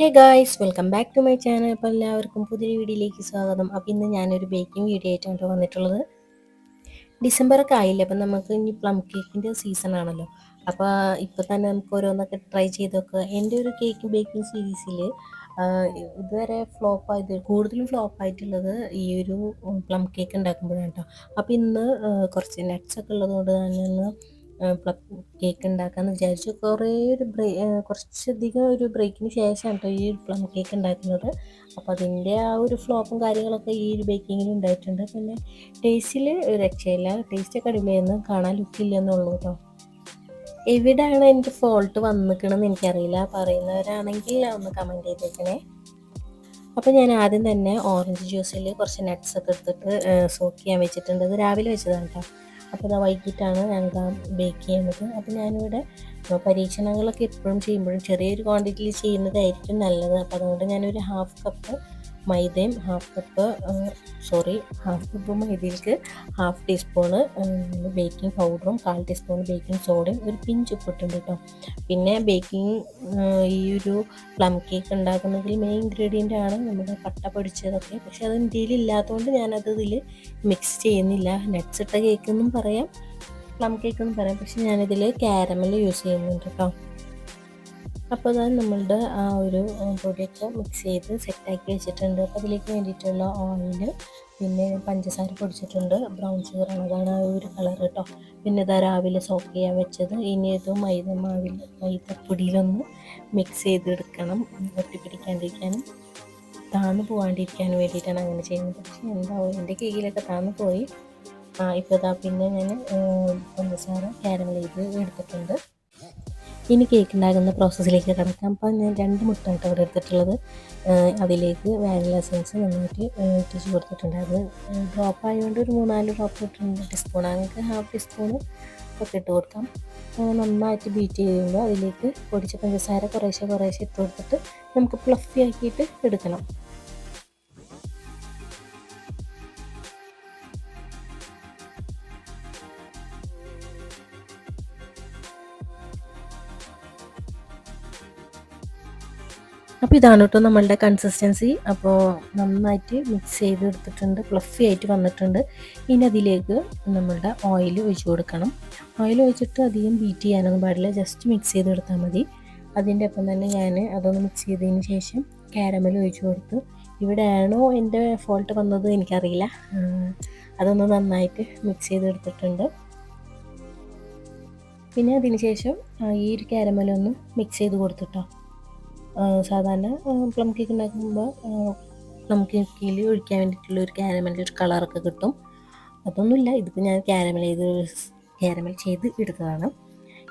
Hey guys welcome back to my channel അപ്പോൾ എല്ലാവർക്കും പുതിയൊരു വീഡിയോയിലേക്ക് സ്വാഗതം. അപ്പോൾ ഇന്ന് ഞാനൊരു ബേക്കിംഗ് വീഡിയോ ആയിട്ടാണ് വന്നിട്ടുള്ളത്. ഡിസംബറൊക്കെ ആയില്ലേ അപ്പം നമുക്ക് ഇനി പ്ലം കേക്കിന്റെ സീസൺ ആണല്ലോ. അപ്പോൾ ഇപ്പോൾ തന്നെ നമുക്ക് ഓരോന്നൊക്കെ ട്രൈ ചെയ്ത് നോക്കുക എന്റെ ഒരു കേക്ക് ബേക്കിംഗ് സീരീസിൽ ഇതുവരെ ഫ്ലോപ്പ് ആയത് കൂടുതലും ഫ്ലോപ്പ് ആയിട്ടുള്ളത് ഈ ഒരു പ്ലം കേക്ക് ഉണ്ടാക്കുമ്പോഴാണ് കേട്ടോ. അപ്പോൾ ഇന്ന് കുറച്ച് നട്ട്സൊക്കെ ഉള്ളതുകൊണ്ട് തന്നെ കേക്ക് ഉണ്ടാക്കാമെന്ന് വിചാരിച്ചു. കുറേ ഒരു ബ്രേ കുറച്ചധികം ഒരു ബ്രേക്കിന് ശേഷമാണ് കേട്ടോ ഈ പ്ലം കേക്ക് ഉണ്ടാക്കുന്നത് അപ്പോൾ അതിന്റെ ആ ഒരു ഫ്ലോപ്പും കാര്യങ്ങളൊക്കെ ഈ ഒരു ബേക്കിങ്ങിൽ ഉണ്ടായിട്ടുണ്ട് പിന്നെ ടേസ്റ്റിൽ രക്ഷയില്ല. ടേസ്റ്റൊക്കെ അടിപൊളിയായിരുന്നു. കാണാൻ ലുക്കില്ല എന്നുള്ളൂ കേട്ടോ എവിടെയാണ് എനിക്ക് ഫോൾട്ട് വന്നിക്കണമെന്ന് എനിക്കറിയില്ല. പറയുന്നവരാണെങ്കിൽ ഒന്ന് കമന്റ് ചെയ്തേക്കണേ. അപ്പോൾ ഞാൻ ആദ്യം തന്നെ ഓറഞ്ച് ജ്യൂസിൽ കുറച്ച് നട്ട്സ് ഒക്കെ എടുത്തിട്ട് സോക്ക് ചെയ്യാൻ വെച്ചിട്ടുണ്ട്. അത് രാവിലെ വെച്ചതാണ് കേട്ടോ അപ്പോൾ അത് വൈകിട്ടാണ് ഞാനിത് ബേക്ക് ചെയ്യുന്നത്. അപ്പോൾ ഞാനിവിടെ പരീക്ഷണങ്ങളൊക്കെ എപ്പോഴും ചെയ്യുമ്പോഴും ചെറിയൊരു ക്വാണ്ടിറ്റിയിൽ ചെയ്യുന്നതായിരിക്കും നല്ലത്. അപ്പോൾ അതുകൊണ്ട് ഞാനൊരു ഹാഫ് കപ്പ് മൈദയും half cup sorry half cup മൈദയിലേക്ക് half teaspoon baking പൗഡറും കാൽ ടീസ്പൂൺ ബേക്കിംഗ് സോഡയും ഒരു പിഞ്ച് ഉപ്പിട്ടുണ്ട് കേട്ടോ പിന്നെ ബേക്കിംഗ് ഈ ഒരു പ്ലം കേക്ക് ഉണ്ടാക്കുന്നതിൽ മെയിൻ ഇൻഗ്രീഡിയന്റ് ആണ് നമ്മുടെ പട്ട പൊടിച്ചതൊക്കെ പക്ഷെ അത് ഇന്ത്യയിൽ ഇല്ലാത്തതുകൊണ്ട് ഞാനത് ഇതിൽ മിക്സ് ചെയ്യുന്നില്ല. നട്ട്സ് ഇട്ട കേക്ക് എന്നും പറയാം പ്ലം കേക്ക് എന്നും പറയാം. പക്ഷെ ഞാനിതിൽ കാരമൽ യൂസ് ചെയ്യുന്നുണ്ട് കേട്ടോ അപ്പോൾ ഞാൻ നമ്മളുടെ ആ ഒരു പൊടിയൊക്കെ മിക്സ് ചെയ്ത് സെറ്റാക്കി വെച്ചിട്ടുണ്ട്. അപ്പോൾ അതിലേക്ക് വേണ്ടിയിട്ടുള്ള ഓയിൽ പിന്നെ പഞ്ചസാര പൊടിച്ചിട്ടുണ്ട്. ബ്രൗൺ ഷുഗറാണ് അതാണ് ആ ഒരു കളർ കേട്ടോ പിന്നെ ഇതാ രാവിലെ സോക്ക് ചെയ്യാൻ വെച്ചത്. ഇനി ഇത് മൈദ മാവിൽ മൈദപ്പൊടിയിലൊന്ന് മിക്സ് ചെയ്തെടുക്കണം. ഒട്ടിപ്പിടിക്കാണ്ടിരിക്കാനും താന്നു പോകാണ്ടിരിക്കാനും വേണ്ടിയിട്ടാണ് അങ്ങനെ ചെയ്യുന്നത്. പക്ഷേ എന്താവും എന്റെ കേക്കിലൊക്കെ താന്നു പോയി. ഇപ്പോൾ ഇതാ പിന്നെ ഞാൻ പഞ്ചസാര ചെയ്ത് എടുത്തിട്ടുണ്ട്. ഇനി കേക്ക് ഉണ്ടാക്കുന്ന പ്രോസസ്സിലേക്ക് കടക്കാം. അപ്പം ഞാൻ രണ്ട് മുട്ട അവിടെ എടുത്തിട്ടുള്ളത്. അതിലേക്ക് വാനില എസൻസ് നന്നായിട്ട് ഇട്ടിച്ച് കൊടുത്തിട്ടുണ്ട് അത് ഡ്രോപ്പ് ആയതുകൊണ്ട് ഒരു മൂന്നാൽ ഡ്രോപ്പ് ഇട്ടിട്ടുണ്ട്. ടീസ്പൂൺ അങ്ങനെ ഹാഫ് ടീസ്പൂൺ ഒക്കെ ഇട്ട് കൊടുക്കാം. നന്നായിട്ട് ബീറ്റ് ചെയ്യുമ്പോൾ അതിലേക്ക് പൊടിച്ച പഞ്ചസാര കുറേശ്ശെ കുറേശ്ശെ ഇട്ട് കൊടുത്തിട്ട് നമുക്ക് പ്ലഫി ആക്കിയിട്ട് എടുക്കണം. അപ്പോൾ ഇതാണ് കേട്ടോ നമ്മളുടെ കൺസിസ്റ്റൻസി അപ്പോൾ നന്നായിട്ട് മിക്സ് ചെയ്ത് എടുത്തിട്ടുണ്ട് ഫ്ലഫി ആയിട്ട് വന്നിട്ടുണ്ട്. ഇനി അതിലേക്ക് നമ്മളുടെ ഓയിൽ ഒഴിച്ചു കൊടുക്കണം. ഓയിൽ ഒഴിച്ചിട്ട് അധികം ബീറ്റ് ചെയ്യാനൊന്നും പാടില്ല. ജസ്റ്റ് മിക്സ് ചെയ്ത് കൊടുത്താൽ മതി. അതിന്റെ ഒപ്പം തന്നെ ഞാൻ അതൊന്ന് മിക്സ് ചെയ്തതിന് ശേഷം കാരമൽ ഒഴിച്ചു കൊടുത്തു. ഇവിടെയാണോ എന്റെ ഫോൾട്ട് വന്നത് എനിക്കറിയില്ല. അതൊന്ന് നന്നായിട്ട് മിക്സ് ചെയ്തെടുത്തിട്ടുണ്ട്. പിന്നെ അതിന് ശേഷം ഈ ഒരു കാരമലൊന്ന് മിക്സ് ചെയ്ത് കൊടുത്തിട്ടോ സാധാരണ പ്ലം കേക്ക് ഉണ്ടാക്കുമ്പോൾ നമുക്ക് കേക്കിൽ ഒഴിക്കാൻ വേണ്ടിയിട്ടുള്ള ഒരു കാരമലിന്റെ ഒരു കളറൊക്കെ കിട്ടും. അതൊന്നുമില്ല ഇതിപ്പോൾ ഞാൻ കാരമൽ ചെയ്ത് കാരമൽ ചെയ്ത് എടുത്തതാണ്.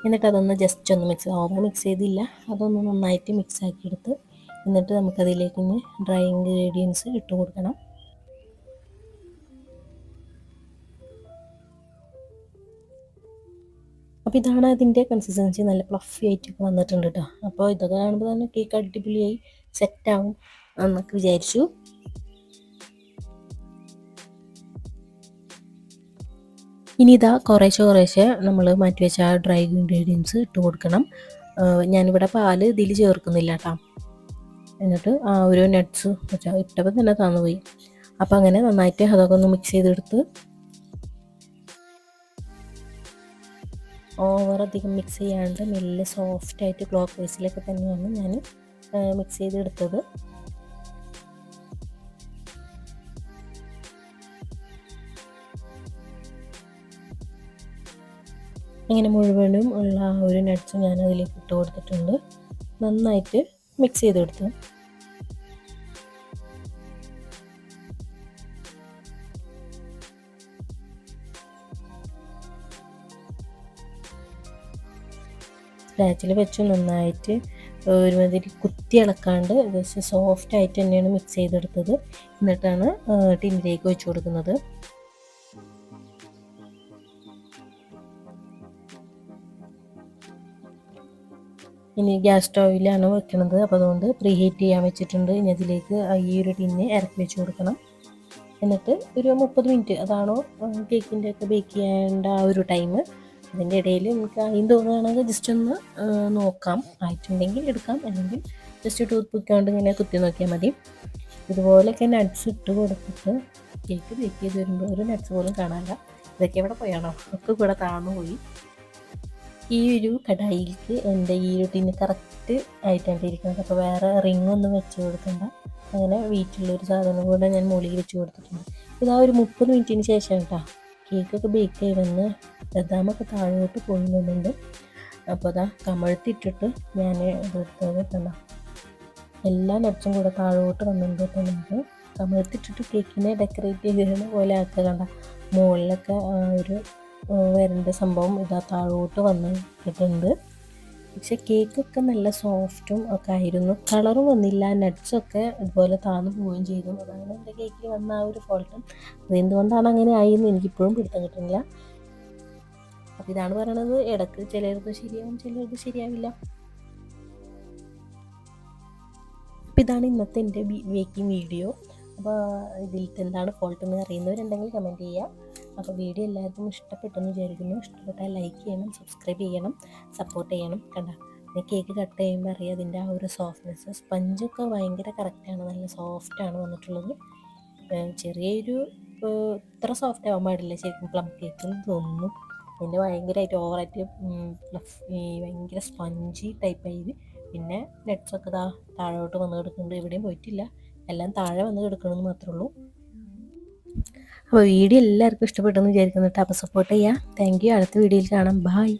എന്നിട്ട് അതൊന്ന് ജസ്റ്റ് ഒന്ന് മിക്സ് ഓവർ മിക്സ് ചെയ്തില്ല. അതൊന്ന് നന്നായിട്ട് മിക്സ് ആക്കിയെടുത്ത് എന്നിട്ട് നമുക്കതിലേക്ക് ഇനി ഡ്രൈ ഇൻഗ്രീഡിയൻസ് ഇട്ട് കൊടുക്കണം. അപ്പോൾ ഇതാണ് അതിന്റെ കൺസിസ്റ്റൻസി നല്ല പ്ലഫി ആയിട്ടൊക്കെ വന്നിട്ടുണ്ട് കേട്ടോ അപ്പോൾ ഇതൊക്കെ കാണുമ്പോൾ തന്നെ കേക്ക് അടിപൊളിയായി സെറ്റാവും എന്നൊക്കെ വിചാരിച്ചു. ഇനി ഇതാ കുറേശ്ശെ കുറേശ്ശെ നമ്മൾ മാറ്റി വെച്ച ആ ഡ്രൈ ഇൻഗ്രീഡിയൻസ് ഇട്ട് കൊടുക്കണം. ഞാനിവിടെ പാൽ ഇതിൽ ചേർക്കുന്നില്ല കേട്ടോ എന്നിട്ട് ആ ഒരു നട്ട്സ് ഇട്ടപ്പോൾ തന്നെ തന്നുപോയി. അപ്പോൾ അങ്ങനെ നന്നായിട്ട് അതൊക്കെ ഒന്ന് മിക്സ് ചെയ്തെടുത്ത് ഓവർ അധികം മിക്സ് ചെയ്യാണ്ട് മെല്ലെ സോഫ്റ്റ് ആയിട്ട് ക്ലോക്ക് വൈസിലൊക്കെ തന്നെയാണ് ഞാൻ മിക്സ് ചെയ്തെടുത്തത്. ഇങ്ങനെ മുഴുവനും ഉള്ള ഒരു നട്ട്സ് ഞാൻ അതിലേക്ക് ഇട്ട് കൊടുത്തിട്ടുണ്ട്. നന്നായിട്ട് മിക്സ് ചെയ്തെടുത്തു. സ്പാച്ചിൽ വെച്ച് നന്നായിട്ട് ഒരുമാതിരി കുത്തി ഇളക്കാണ്ട് ജസ്റ്റ് സോഫ്റ്റ് ആയിട്ട് തന്നെയാണ് മിക്സ് ചെയ്തെടുത്തത്. എന്നിട്ടാണ് ടിന്നിലേക്ക് വെച്ച് കൊടുക്കുന്നത്. ഇനി ഗ്യാസ് സ്റ്റോവിലാണ് വെക്കുന്നത് അപ്പോൾ അതുകൊണ്ട് പ്രീ ഹീറ്റ് ചെയ്യാൻ വെച്ചിട്ടുണ്ട്. ഇനി അതിലേക്ക് ഈ ഒരു ടിന്ന് ഇറക്കി വെച്ച് കൊടുക്കണം. എന്നിട്ട് ഒരു മുപ്പത് മിനിറ്റ് അതാണോ കേക്കിന്റെ ഒക്കെ ബേക്ക് ചെയ്യേണ്ട ആ ഒരു ടൈം അതിന്റെ ഇടയിൽ നമുക്ക് ആയി തോന്നുകയാണെങ്കിൽ ജസ്റ്റ് ഒന്ന് നോക്കാം. ആയിട്ടുണ്ടെങ്കിൽ എടുക്കാം. അല്ലെങ്കിൽ ജസ്റ്റ് ടൂത്ത് പിക്ക് ഇങ്ങനെ കുത്തി നോക്കിയാൽ മതി. ഇതുപോലെയൊക്കെ നട്ട്സ് ഇട്ട് കൊടുത്തിട്ട് കേക്ക് ബേക്ക് ചെയ്ത് വരുമ്പോൾ ഒരു നട്ട്സ് പോലും കാണാനില്ല ഇതൊക്കെ എവിടെ പോയാണോ? ഒക്കെ കൂടെ താഴ്ന്നു പോയി. ഈ ഒരു കടായിക്ക് എന്റെ ഈ ഒരു ടിന്ന് കറക്റ്റ് ആയിട്ടാണ് ഇരിക്കുന്നത്. അപ്പോൾ വേറെ റിംഗ് ഒന്നും വെച്ച് കൊടുക്കണ്ട. അങ്ങനെ വീട്ടിലൊരു സാധനം കൂടെ ഞാൻ മുകളിൽ വെച്ച് കൊടുത്തിട്ടുണ്ട്. ഇതാ ഒരു മുപ്പത് മിനിറ്റിന് ശേഷം കേട്ടോ. കേക്കൊക്കെ ബേക്ക് ചെയ്തെന്ന് ബദാമൊക്കെ താഴോട്ട് പോയി നിന്നുണ്ട് അപ്പോൾ അതാ കമഴ്ത്തിട്ടിട്ട് ഞാൻ ഇതെടുത്തത് കണ്ട എല്ലാ നട്ട്സും കൂടെ താഴോട്ട് വന്നിട്ടുണ്ട് അപ്പോൾ നമുക്ക്. കമഴ്ത്തിട്ടിട്ട് കേക്കിനെ ഡെക്കറേറ്റ് ചെയ്തിരുന്ന പോലെ ആക്കുക കണ്ട. മുകളിലൊക്കെ ഒരു വരേണ്ട സംഭവം ഇതാ താഴോട്ട് വന്നിട്ടുണ്ട്. പക്ഷെ കേക്കൊക്കെ നല്ല സോഫ്റ്റും ഒക്കെ ആയിരുന്നു. കളറും വന്നില്ല നട്ട്സൊക്കെ ഇതുപോലെ താന്നു പോവുകയും ചെയ്തു. അതാണ് എന്റെ കേക്കിൽ വന്ന ആ ഒരു ഫോൾട്ടും അതെന്തുകൊണ്ടാണ് അങ്ങനെ ആയി എന്ന് എനിക്കിപ്പോഴും പിടുത്തം കിട്ടുന്നില്ല. അപ്പോൾ ഇതാണ് പറയണത്. ഇടയ്ക്ക് ചിലർക്ക് ശരിയാവും ചിലർക്ക് ശരിയാവില്ല. അപ്പോൾ ഇതാണ് ഇന്നത്തെ എന്റെ മേക്കിംഗ് വീഡിയോ അപ്പോൾ ഇതിൽ എന്താണ് ഫോൾട്ട് എന്ന് അറിയുന്നവരുണ്ടെങ്കിൽ കമന്റ് ചെയ്യാം. അപ്പോൾ വീഡിയോ എല്ലാവർക്കും ഇഷ്ടപ്പെട്ടെന്ന് വിചാരിക്കുന്നു. ഇഷ്ടപ്പെട്ടാൽ ലൈക്ക് ചെയ്യണം സബ്സ്ക്രൈബ് ചെയ്യണം സപ്പോർട്ട് ചെയ്യണം. കണ്ട? പിന്നെ കേക്ക് കട്ട് ചെയ്യുമ്പോൾ അറിയാം അതിന്റെ ആ ഒരു സോഫ്റ്റ്നെസ് സ്പഞ്ചൊക്കെ ഭയങ്കര കറക്റ്റാണ് നല്ല സോഫ്റ്റാണ് വന്നിട്ടുള്ളത്. ചെറിയൊരു ഇത്ര സോഫ്റ്റ് ആവാൻ പാടില്ല. ശരിക്കും പ്ലം കേക്ക് എന്ന് തോന്നുന്നു. അതിന്റെ ഭയങ്കരമായിട്ട് ഓവറായിട്ട് ഈ ഭയങ്കര സ്പഞ്ചി ടൈപ്പായി പിന്നെ നെറ്റ്സൊക്കെ ഇതാ താഴോട്ട് വന്ന് കിടക്കുന്നുണ്ട്. എവിടെയും പോയിട്ടില്ല. എല്ലാം താഴെ വന്ന് കിടക്കണമെന്ന് മാത്രമേ ഉള്ളൂ. അപ്പോൾ വീഡിയോ എല്ലാവർക്കും ഇഷ്ടപ്പെട്ടെന്ന് വിചാരിക്കുന്നുണ്ട് അപ്പോൾ സപ്പോർട്ട് ചെയ്യാം. താങ്ക് യു അടുത്ത വീഡിയോയിൽ കാണാം. ബായ്